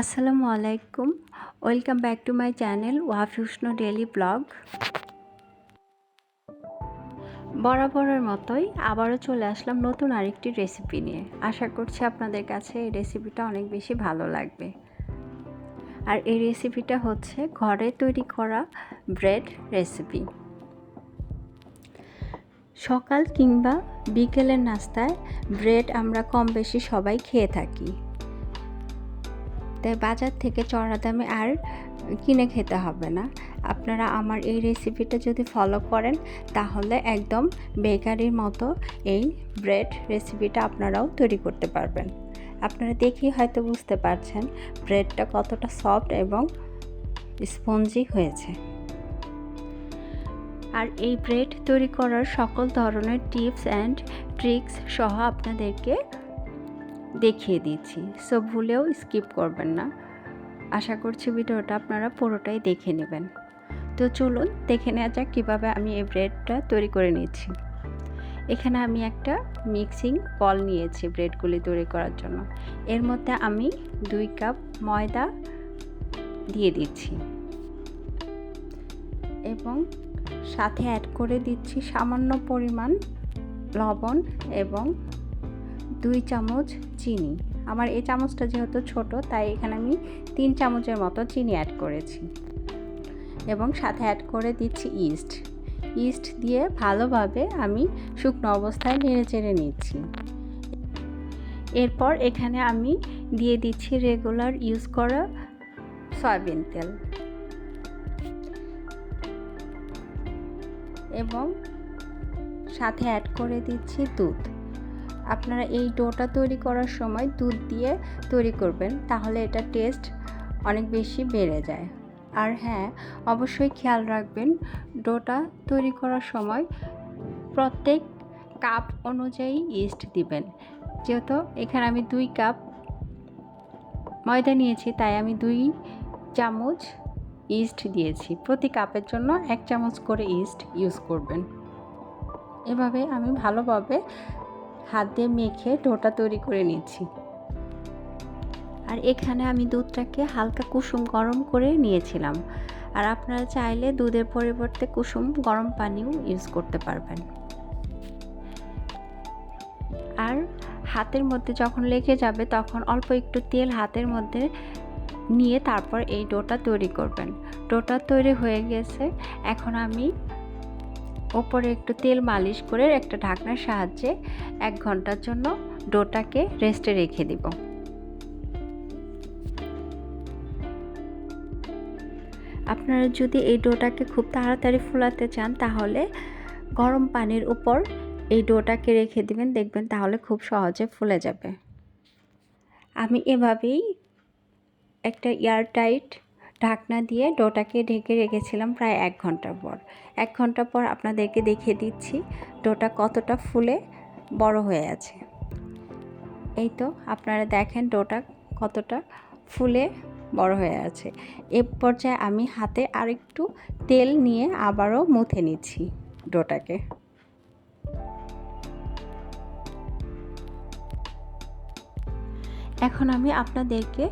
আসসালামু আলাইকুম। Welcome back to my channel ওয়াফিউষ্ণ daily vlog. বরাবরের মতোই আবারও চলে আসলাম নতুন আরেকটি রেসিপি নিয়ে। আশা করছি আপনাদের কাছে এই রেসিপিটা অনেক বেশি ভালো লাগবে। আর এই রেসিপিটা হচ্ছে ঘরে তৈরি করা ব্রেড রেসিপি। সকাল কিংবা বিকেলের নাস্তায় ব্রেড আমরা কম বেশি সবাই খেয়ে থাকি। তাই বাজার থেকে চড়া দামে আর কিনে খেতে হবে না। আপনারা আমার এই রেসিপিটা যদি ফলো করেন, তাহলে একদম বেকারির মতো এই ব্রেড রেসিপিটা আপনারাও তৈরি করতে পারবেন। আপনারা দেখেই হয়তো বুঝতে পারছেন ব্রেডটা কতটা সফট এবং স্পঞ্জি হয়েছে। আর এই ব্রেড তৈরি করার সকল ধরনের টিপস অ্যান্ড ট্রিক্স সহ আপনাদেরকে দেখিয়ে দিচ্ছি। সো ভুলেও স্কিপ করবেন না। আশা করছি ভিডিওটা আপনারা পুরোটাই দেখে নেবেন। তো চলুন দেখে নেওয়া যাক কীভাবে আমি এই ব্রেডটা তৈরি করে নিচ্ছি। এখানে আমি একটা মিক্সিং বল নিয়েছি ব্রেডগুলি তৈরি করার জন্য। এর মধ্যে আমি দুই কাপ ময়দা দিয়ে দিচ্ছি। এবং সাথে অ্যাড করে দিচ্ছি সামান্য পরিমাণ লবণ এবং দুই চামচ চিনি। আমার এই চামচটা যেহেতু ছোট, তাই এখানে আমি তিন চামচের মতো চিনি অ্যাড করেছি। এবং সাথে অ্যাড করে দিচ্ছি ইস্ট ইস্ট দিয়ে ভালোভাবে আমি শুকনো অবস্থায় নেড়ে চেড়ে নিচ্ছি। এরপর এখানে আমি দিয়ে দিচ্ছি রেগুলার ইউজ করা সয়াবিন তেল। এবং সাথে অ্যাড করে দিচ্ছি দুধ। আপনারা এই ডোটা তৈরি করার সময় দুধ দিয়ে তৈরি করবেন, তাহলে এটা টেস্ট অনেক বেশি বেড়ে যায়। আর হ্যাঁ অবশ্যই খেয়াল রাখবেন, ডোটা তৈরি করার সময় প্রত্যেক কাপ অনুযায়ী ইস্ট দিবেন। যেহেতু এখানে আমি দুই কাপ ময়দা নিয়েছি, তাই আমি দুই চামচ ইস্ট দিয়েছি। প্রতি কাপের জন্য এক চামচ করে ইস্ট ইউজ করবেন। এভাবে আমি ভালোভাবে হাত দিয়ে মেখে ডোটা তৈরি করে নিচ্ছি। আর এখানে আমি দুধটাকে হালকা কুসুম গরম করে নিয়েছিলাম। আর আপনারা চাইলে দুধের পরিবর্তে কুসুম গরম পানিও ইউজ করতে পারবেন। আর হাতের মধ্যে যখন লেগে যাবে তখন অল্প একটু তেল হাতের মধ্যে নিয়ে তারপর এই ডোটা তৈরি করবেন। ডোটা তৈরি হয়ে গেছে। এখন আমি ওপরে একটু তেল মালিশ করে একটা ঢাকনার সাহায্যে এক ঘণ্টার জন্য ডোটাকে রেস্টে রেখে দিব। আপনারা যদি এই ডোটাকে খুব তাড়াতাড়ি ফুলাতে চান, তাহলে গরম পানির উপর এই ডোটাকে রেখে দিবেন, দেখবেন তাহলে খুব সহজে ফুলে যাবে। আমি এভাবেই একটা এয়ারটাইট ঢাকনা দিয়ে ডোটাকে ঢেকে রেখেছিলাম প্রায় এক ঘণ্টা পর। এক ঘণ্টা পর আপনাদেরকে দেখিয়ে দিচ্ছি ডোটা কতটা ফুলে বড় হয়ে আছে। এই তো আপনারা দেখেন ডোটা কতটা ফুলে বড় হয়ে আছে। এ পর্যায়ে আমি হাতে আরেকটু তেল নিয়ে আবারও মুথে নিচ্ছি ডোটাকে। এখন আমি আপনাদেরকে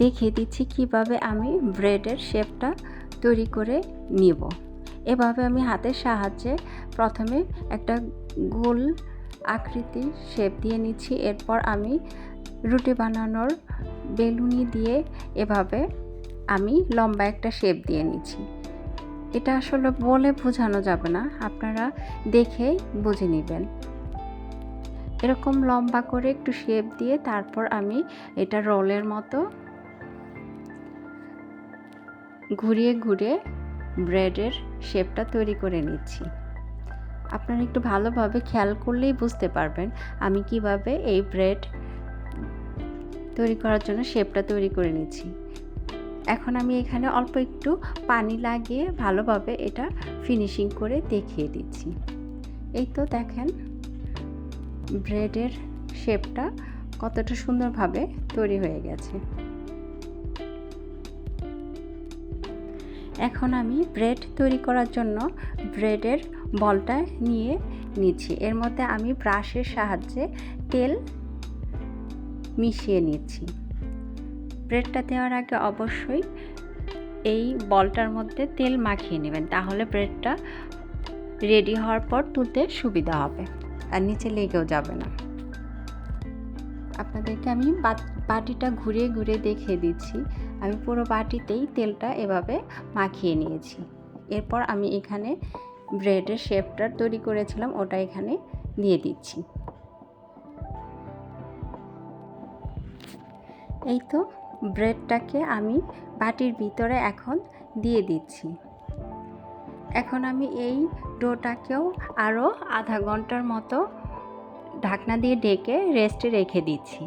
দেখিয়ে দিচ্ছি কীভাবে আমি ব্রেডের শেপটা তৈরি করে নিব। এভাবে আমি হাতের সাহায্যে প্রথমে একটা গোল আকৃতির শেপ দিয়ে নিচ্ছি। এরপর আমি রুটি বানানোর বেলুনি দিয়ে এভাবে আমি লম্বা একটা শেপ দিয়ে নিচ্ছি। এটা আসলে বলে বোঝানো যাবে না, আপনারা দেখেই বুঝে নেবেন। এরকম লম্বা করে একটু শেপ দিয়ে তারপর আমি এটা রোলের মতো ঘুরিয়ে ঘুরিয়ে ব্রেডের শেপটা তৈরি করে নিচ্ছি। আপনারা একটু ভালোভাবে খেয়াল করলেই বুঝতে পারবেন আমি কীভাবে এই ব্রেড তৈরি করার জন্য শেপটা তৈরি করে নিচ্ছি। এখন আমি এখানে অল্প একটু পানি লাগিয়ে ভালোভাবে এটা ফিনিশিং করে দেখিয়ে দিচ্ছি। এই তো দেখেন ব্রেডের শেপটা কতটা সুন্দরভাবে তৈরি হয়ে গেছে। এখন আমি ব্রেড তৈরি করার জন্য ব্রেডের বলটা নিয়ে নিচ্ছি। এর মধ্যে আমি ব্রাশের সাহায্যে তেল মিশিয়ে নিচ্ছি। ব্রেডটা দেওয়ার আগে অবশ্যই এই বলটার মধ্যে তেল মাখিয়ে নেবেন, তাহলে ব্রেডটা রেডি হওয়ার পর তুলতে সুবিধা হবে। আর নিচে লেগেও যাবে না। আপনাদেরকে আমি বাটিটা ঘুরিয়ে ঘুরিয়ে দেখিয়ে দিচ্ছি। আমি পুরো বাটিতেই তেলটা এভাবে মাখিয়ে নিয়েছি। এরপর আমি এখানে ব্রেডের শেপটা তৈরি করেছিলাম, ওটা এখানে দিয়ে দিচ্ছি। এই তো ব্রেডটাকে আমি বাটির ভিতরে এখন দিয়ে দিচ্ছি। এখন আমি এই ডোটাকেও আরও আধা ঘণ্টার মতো ঢাকনা দিয়ে ডেকে রেস্টে রেখে দিচ্ছি।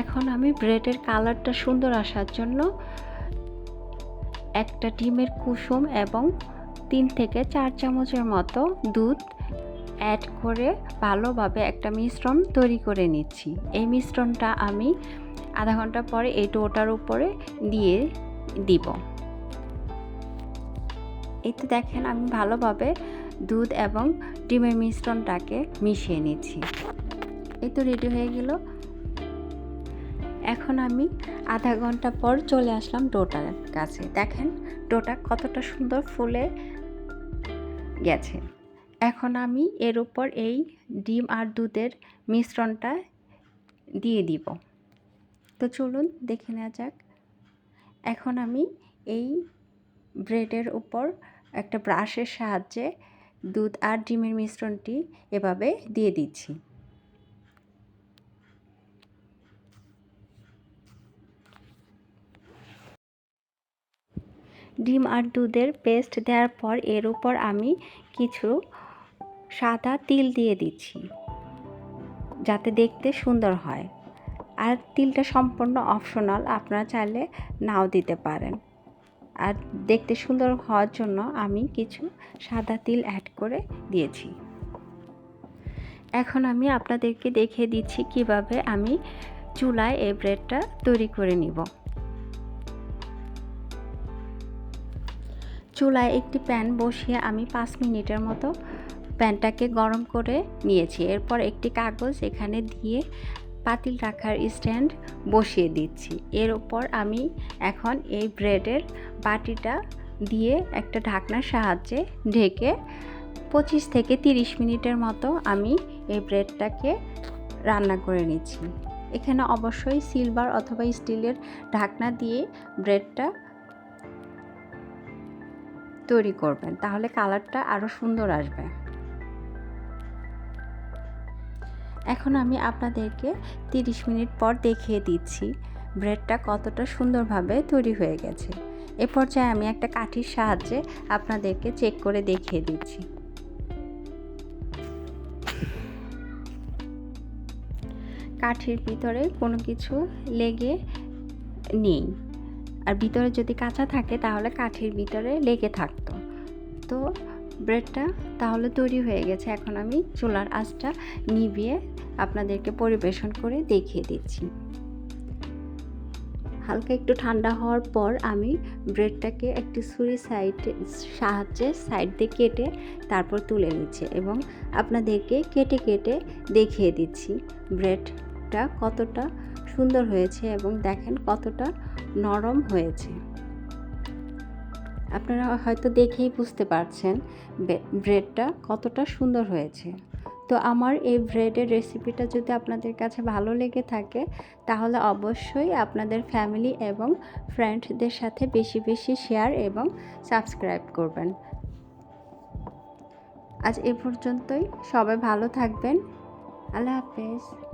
এখন আমি ব্রেডের কালারটা সুন্দর আসার জন্য একটা ডিমের কুসুম এবং তিন থেকে চার চামচের মতো দুধ অ্যাড করে ভালোভাবে একটা মিশ্রণ তৈরি করে নিচ্ছি। এই মিশ্রণটা আমি আধা ঘণ্টা পরে এই ডোটার উপরে দিয়ে দিব। এই তো দেখেন আমি ভালোভাবে দুধ এবং ডিমের মিশ্রণটাকে মিশিয়ে নিচ্ছি। এই তো রেডি হয়ে গেল। এখন আমি আধা ঘণ্টা পর চলে আসলাম ডোটার কাছে। দেখেন, ডোটা কতটা সুন্দর ফুলে গেছে। এখন আমি এর উপর এই ডিম আর দুধের মিশ্রণটা দিয়ে দিব। তো চলুন দেখে নেওয়া যাক। এখন আমি এই ব্রেডের উপর একটা ব্রাশের সাহায্যে দুধ আর ডিমের মিশ্রণটি এভাবে দিয়ে দিচ্ছি। ডিম আর দুধের পেস্ট দেওয়ার পর এর উপর আমি কিছু সাদা তিল দিয়ে দিচ্ছি, যাতে দেখতে সুন্দর হয়। আর তিলটা সম্পূর্ণ অপশনাল আপনারা চাইলে নাও দিতে পারেন। আর দেখতে সুন্দর হওয়ার জন্য আমি কিছু সাদা তিল অ্যাড করে দিয়েছি। এখন আমি আপনাদেরকে দেখিয়ে দিচ্ছি কীভাবে আমি চুলায় এই ব্রেডটা তৈরি করে নিব। চুলায় একটি প্যান বসিয়ে আমি পাঁচ মিনিটের মতো প্যানটাকে গরম করে নিয়েছি। এরপর একটি কাগজ এখানে দিয়ে পাতিল রাখার স্ট্যান্ড বসিয়ে দিচ্ছি। এর ওপর আমি এখন এই ব্রেডের বাটিটা দিয়ে একটা ঢাকনার সাহায্যে ঢেকে পঁচিশ থেকে তিরিশ মিনিটের মতো আমি এই ব্রেডটাকে রান্না করে নিচ্ছি। এখানে অবশ্যই সিলভার অথবা স্টিলের ঢাকনা দিয়ে ব্রেডটা তৈরি করবেন, তাহলে কালারটা আরও সুন্দর আসবে। এখন আমি আপনাদেরকে 30 মিনিট পর দেখিয়ে দিচ্ছি। ব্রেডটা কতটা সুন্দরভাবে তৈরি হয়ে গেছে। এ পর্যায়ে আমি একটা কাঠির সাহায্যে আপনাদেরকে চেক করে দেখিয়ে দিচ্ছি। কাঠির ভিতরে কোনো কিছু লেগে নেই। আর ভিতরে যদি কাঁচা থাকে তাহলে কাঠির ভিতরে লেগে থাকতো। তো ব্রেডটা তাহলে তৈরি হয়ে গেছে। এখন আমি চুলার আঁচটা নিভিয়ে আপনাদেরকে পরিবেশন করে দেখিয়ে দিচ্ছি। হালকা একটু ঠান্ডা হওয়ার পর আমি ব্রেডটাকে একটি ছুরি সাইডে, সাহায্যে সাইড দিয়ে কেটে তারপর তুলে নিচ্ছে এবং আপনাদেরকে কেটে কেটে দেখিয়ে দিচ্ছি ব্রেডটা কতটা সুন্দর হয়েছে এবং দেখেন কতটা নরম হয়েছে। আপনারা হয়তো দেখেই বুঝতে পারছেন ব্রেডটা কতটা সুন্দর হয়েছে। তো আমার এই ব্রেডের রেসিপিটা যদি আপনাদের কাছে ভালো লেগে থাকে, তাহলে অবশ্যই আপনাদের ফ্যামিলি এবং ফ্রেন্ডদের সাথে বেশি বেশি শেয়ার এবং সাবস্ক্রাইব করবেন। আজ এ পর্যন্তই। সবাই ভালো থাকবেন। আল্লাহ হাফেজ।